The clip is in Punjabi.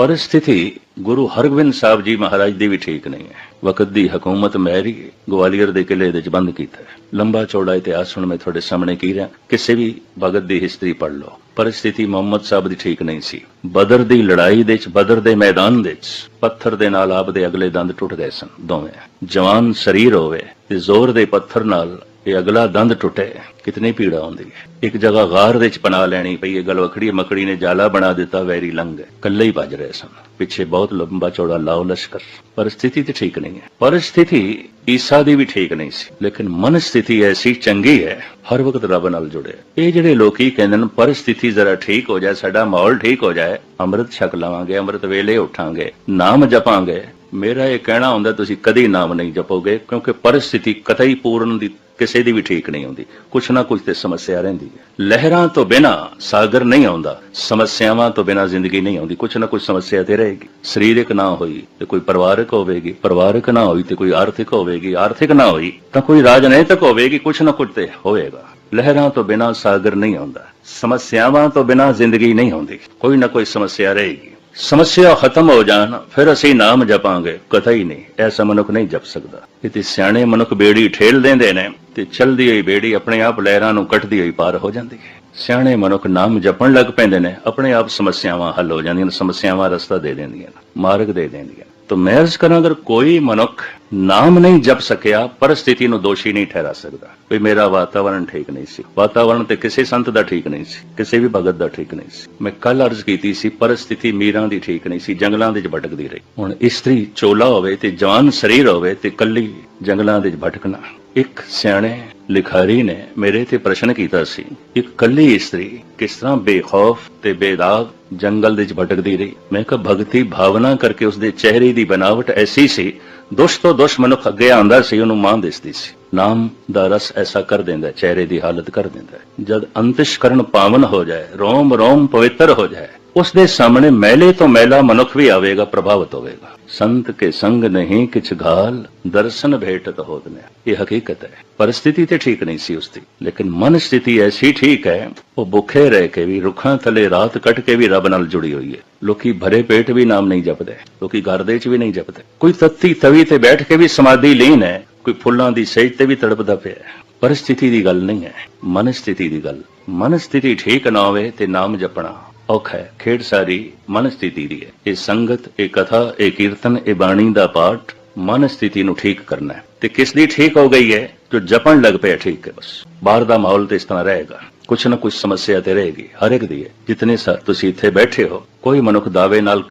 ਪਰ ਸਥਿਤੀ ਗੁਰੂ ਹਰਗੋਬਿੰਦ ਸਾਹਿਬ ਜੀ ਮਹਾਰਾਜ ਦੀ ਵੀ ਠੀਕ ਨਹੀਂ ਹੈ। ਵਕਤ ਦੀ ਹਕੂਮਤ ਮੈਰੀ ਗਵਾਲੀਅਰ ਦੇ ਕਿਲੇ ਦੇ ਬੰਦ ਕੀਤਾ ਹੈ। ਲੰਬਾ ਚੌੜਾ ਇਤਿਹਾਸ ਹੁਣ ਮੈਂ ਤੁਹਾਡੇ ਸਾਹਮਣੇ ਕੀ ਰਿਹਾ, ਕਿਸੇ ਵੀ ਭਗਤ ਦੀ ਹਿਸਟਰੀ ਪੜ੍ਹ ਲਓ। ਪਰਿਸਥਿਤੀ ਮੁਹੰਮਦ ਸਾਹਿਬ ਦੀ ਠੀਕ ਨਹੀਂ ਸੀ। ਬਦਰ ਦੀ ਲੜਾਈ ਦੇ ਚ ਬਦਰ ਦੇ ਮੈਦਾਨ ਦੇ ਚ ਪੱਥਰ ਦੇ ਨਾਲ ਆਪ ਦੇ ਅਗਲੇ ਦੰਦ ਟੁੱਟ ਗਏ ਸਨ ਦੋਵੇਂ। ਜਵਾਨ ਸਰੀਰ ਹੋਵੇ ਤੇ ਜ਼ੋਰ ਦੇ ਪੱਥਰ ਨਾਲ ਇਹ ਅਗਲਾ ਦੰਦ ਟੁੱਟੇ, ਕਿਤਨੀ ਪੀੜਾ ਹੁੰਦੀ ਹੈ ਇੱਕ ਜਗ੍ਹਾ ਗਾਰ ਦੇ ਚ ਪਨਾ ਲੈਣੀ ਪਈ, ਇਹ ਗਲਵਖੜੀ ਮਕੜੀ ਨੇ ਜਾਲਾ ਬਣਾ ਦਿੱਤਾ, ਵੈਰੀ ਲੰਘ ਕੱਲੇ ਹੀ ਭੱਜ ਰਹੇ ਸਨ। ਪਿੱਛੇ ਬਹੁਤ ਲੰਬਾ ਚੌੜਾ ਲਾਓ ਲਸ਼ਕਰ। ਪਰਿਸਥਿਤੀ ਤੇ ਠੀਕ ਨਹੀਂ ਹੈ। ਪਰਿਸਥਿਤੀ ਈਸਾ ਦੀ ਵੀ ਠੀਕ ਨਹੀਂ ਸੀ। ਲੇਕਿਨ ਮਨ ਸਥਿਤੀ ਐਸੀ ਚੰਗੀ ਹੈ, ਹਰ ਵਕਤ ਰੱਬ ਨਾਲ ਜੁੜੇ। ਇਹ ਜਿਹੜੇ ਲੋਕੀ ਕਹਿੰਦੇ ਨੇ ਪਰਿਸਥਿਤੀ ਜ਼ਰਾ ਠੀਕ ਹੋ ਜਾਏ, ਸਾਡਾ ਮਾਹੌਲ ਠੀਕ ਹੋ ਜਾਏ, ਅੰਮ੍ਰਿਤ ਛਕ ਲਵਾਂਗੇ, ਅੰਮ੍ਰਿਤ ਵੇਲੇ ਉਠਾਂਗੇ, ਨਾਮ ਜਪਾਂਗੇ ਮੇਰਾ ਇਹ ਕਹਿਣਾ ਹੁੰਦਾ, ਤੁਸੀਂ ਕਦੀ ਨਾਮ ਨਹੀਂ ਜਪੋਗੇ, ਕਿਉਂਕਿ ਪਰਿਸਥਿਤੀ ਕਤਈ ਪੂਰਨ ਦੀ ਕਿਸੇ ਦੀ ਵੀ ਠੀਕ ਨਹੀਂ ਹੁੰਦੀ। ਕੁਛ ਨਾ ਕੁਛ ਤੇ ਸਮੱਸਿਆ ਰਹਿੰਦੀ ਹੈ। ਲਹਿਰਾਂ ਤੋਂ ਬਿਨਾ ਸਾਗਰ ਨਹੀਂ ਆਉਂਦਾ, ਸਮੱਸਿਆਵਾਂ ਤੋਂ ਬਿਨਾ ਜ਼ਿੰਦਗੀ ਨਹੀਂ ਆਉਂਦੀ, ਕੁਛ ਨਾ ਕੁਛ ਸਮੱਸਿਆ ਤੇ ਰਹੇਗੀ। ਸਰੀਰਕ ਨਾ ਹੋਈ ਤੇ ਕੋਈ ਪਰਿਵਾਰਕ ਹੋਵੇਗੀ, ਪਰਿਵਾਰਕ ਨਾ ਹੋਈ ਤੇ ਕੋਈ ਆਰਥਿਕ ਹੋਵੇਗੀ, ਆਰਥਿਕ ਨਾ ਹੋਈ ਤਾਂ ਕੋਈ ਰਾਜਨੀਤਿਕ ਹੋਵੇਗੀ, ਕੁਛ ਨਾ ਕੁਛ ਤੇ ਹੋਵੇਗਾ। ਲਹਿਰਾਂ ਤੋਂ ਬਿਨਾ ਸਾਗਰ ਨਹੀਂ ਆਉਂਦਾ, ਸਮੱਸਿਆਵਾਂ ਤੋਂ ਬਿਨਾ ਜ਼ਿੰਦਗੀ ਨਹੀਂ ਆਉਂਦੀ ਕੋਈ ਨਾ ਕੋਈ ਸਮੱਸਿਆ ਰਹੇਗੀ। ਸਮੱਸਿਆ ਖਤਮ ਹੋ ਜਾਣ, ਫਿਰ ਅਸੀਂ ਨਾਮ ਜਪਾਂਗੇ। ਕਥਈ ਨਹੀਂ, ਐਸਾ ਮਨੁੱਖ ਨਹੀਂ ਜਪ ਸਕਦਾ। ਇਤੇ ਸਿਆਣੇ ਮਨੁੱਖ ਬੇੜੀ ਠੇਲ ਦਿੰਦੇ ਨੇ, ਤੇ ਚਲਦੀ ਹੋਈ ਬੇੜੀ ਆਪਣੇ ਆਪ ਲਹਿਰਾਂ ਨੂੰ ਕੱਟਦੀ ਹੋਈ ਪਾਰ ਹੋ ਜਾਂਦੀ ਹੈ। ਸਿਆਣੇ ਮਨੁੱਖ ਨਾਮ ਜਪਣ ਲੱਗ ਪੈਂਦੇ ਨੇ, ਆਪਣੇ ਆਪ ਸਮੱਸਿਆਵਾਂ ਹੱਲ ਹੋ ਜਾਂਦੀਆਂ ਨੇ, ਸਮੱਸਿਆਵਾਂ ਰਸਤਾ ਦੇ ਦਿੰਦੀਆਂ ਨੇ, ਮਾਰਗ ਦੇ ਦਿੰਦੀਆਂ ਤਾਂ ਮੈਂ ਅਰਜ਼ ਕਰਾਂ ਅਗਰ ਕੋਈ ਮਨੁੱਖ ਨਾਮ ਨਹੀਂ ਜਪ ਸਕਿਆ, ਪਰਿਸਥਿਤੀ ਨੂੰ ਦੋਸ਼ੀ ਨਹੀਂ ਠਹਿਰਾ ਸਕਦਾ। ਵੀ ਮੇਰਾ ਵਾਤਾਵਰਣ ਠੀਕ ਨਹੀਂ ਸੀ। ਵਾਤਾਵਰਣ ਤੇ ਕਿਸੇ ਸੰਤ ਦਾ ਠੀਕ ਨਹੀਂ ਸੀ, ਕਿਸੇ ਵੀ ਭਗਤ ਦਾ ਠੀਕ ਨਹੀਂ ਸੀ। ਮੈਂ ਕੱਲ ਅਰਜ਼ ਕੀਤੀ ਸੀ, ਪਰਿਸਥਿਤੀ ਮੀਰਾਂ ਦੀ ਠੀਕ ਨਹੀਂ ਸੀ, ਜੰਗਲਾਂ ਦੇ ਵਿੱਚ ਭਟਕਦੀ ਰਹੀ। ਹੁਣ ਇਸਤਰੀ ਚੋਲਾ ਹੋਵੇ ਤੇ ਜਵਾਨ ਸਰੀਰ ਹੋਵੇ ਤੇ ਕੱਲੀ ਜੰਗਲਾਂ ਦੇ ਵਿੱਚ ਭਟਕਣਾ। ਇੱਕ ਸਿਆਣੇ ਲਿਖਾਰੀ ਨੇ ਮੇਰੇ ਤੇ ਪ੍ਰਸ਼ਨ ਕੀਤਾ ਸੀ ਇੱਕ ਕੱਲੀ ਇਸਤਰੀ ਕਿਸ ਤਰ੍ਹਾਂ ਬੇਖੌਫ ਤੇ ਬੇਦਾਗ ਜੰਗਲ ਦੇ ਵਿੱਚ ਭਟਕਦੀ ਰਹੀ ਮੈਂ ਕਿਹਾ ਭਗਤੀ ਭਾਵਨਾ ਕਰਕੇ ਉਸਦੇ ਚਿਹਰੇ ਦੀ ਬਨਾਵਟ ਐਸੀ ਸੀ ਦੁਸ਼ ਤੋਂ ਦੁਸ਼ ਮਨੁੱਖ ਅੱਗੇ ਆਂਦਾ ਸੀ ਉਹਨੂੰ ਮਾਂ ਦਿਸਦੀ ਸੀ ਨਾਮ ਦਾ ਰਸ ਐਸਾ ਕਰ ਦਿੰਦਾ ਹੈ, ਚਿਹਰੇ ਦੀ ਹਾਲਤ ਕਰ ਦਿੰਦਾ ਹੈ। ਜਦ ਅੰਤਿਸ਼ਕਰਨ ਪਾਵਨ ਹੋ ਜਾਏ ਰੋਮ ਰੋਮ ਪਵਿੱਤਰ ਹੋ ਜਾਏ ਉਸ ਦੇ ਸਾਹਮਣੇ ਮੈਲੇ ਤੋਂ ਮੈਲਾ ਮਨੁੱਖ ਵੀ ਆਵੇਗਾ, ਪ੍ਰਭਾਵਿਤ ਹੋਵੇਗਾ। ਸੰਤ ਕੇ ਸੰਗ ਨਹੀਂ ਕਿਛ ਘਾਲ, ਦਰਸ਼ਨ ਭੇਟਤ ਹੋਤ ਨੇ। ਇਹ ਹਕੀਕਤ ਹੈ। ਪਰਿਸਥਿਤੀ ਤੇ ਠੀਕ ਨਹੀਂ ਸੀ ਉਸਦੀ। ਲੇਕਿਨ ਮਨ ਸਥਿਤੀ ਐਸੀ ਠੀਕ ਹੈ, ਉਹ ਭੁੱਖੇ ਰਹਿ ਕੇ ਵੀ, ਰੁੱਖਾਂ ਥਲੇ ਰਾਤ ਕੱਟ ਕੇ ਵੀ ਰੱਬ ਨਾਲ ਜੁੜੀ ਹੋਈ ਹੈ। ਲੋਕੀ ਭਰੇ ਪੇਟ ਵੀ ਨਾਮ ਨਹੀਂ ਜਪਦੇ। ਲੋਕੀ ਘਰ ਦੇ ਚ ਵੀ ਨਹੀਂ ਜਪਦੇ। ਕੋਈ ਤੱਤੀ ਤਵੀ ਤੇ ਬੈਠ ਕੇ ਵੀ ਸਮਾਧੀ ਲੀਨ ਹੈ, ਕੋਈ ਫੁੱਲਾਂ ਦੀ ਸੇਜ ਤੇ ਵੀ ਤੜਪਦਾ ਪਿਆ ਹੈ। ਪਰਿਸਥਿਤੀ ਦੀ ਗੱਲ ਨਹੀਂ ਹੈ। ਮਨ ਸਥਿਤੀ ਦੀ ਗੱਲ। ਮਨ ਸਥਿਤੀ ਠੀਕ ਨਾ ਹੋਵੇ ਤੇ ਨਾਮ ਜਪਣਾ। ਔਖਾ ਹੈ, ਖੇਡ ਸਾਰੀ ਮਨ ਸਥਿਤੀ ਦੀ ਹੈ। ਇਹ ਸੰਗਤ, ਇਹ ਕਥਾ, ਇਹ ਕੀਰਤਨ, ਇਹ ਬਾਣੀ ਦਾ ਪਾਠ ਮਨ ਸਥਿਤੀ ਨੂੰ ਠੀਕ ਕਰਨਾ ਹੈ। ਤੇ ਕਿਸ ਦੀ ਠੀਕ ਹੋ ਗਈ ਹੈ, ਜੋ ਜਪਣ ਲੱਗ ਪਿਆ, ਠੀਕ ਹੈ ਬਸ। ਬਾਹਰ ਦਾ ਮਾਹੌਲ ਤੇ ਇਸ ਤਰ੍ਹਾਂ ਰਹੇਗਾ। ਕੁਛ ਨਾ ਕੁਛ ਸਮੱਸਿਆ ਤੇ ਰਹੇਗੀ, ਹਰ ਇੱਕ ਦੀ ਹੈ। ਜਿਤਨੇ ਸਾ, ਤੁਸੀਂ ਇੱਥੇ ਬੈਠੇ ਹੋ, ਕੋਈ ਮਨੁੱਖ ਦਾਅਵੇ ਨਾਲ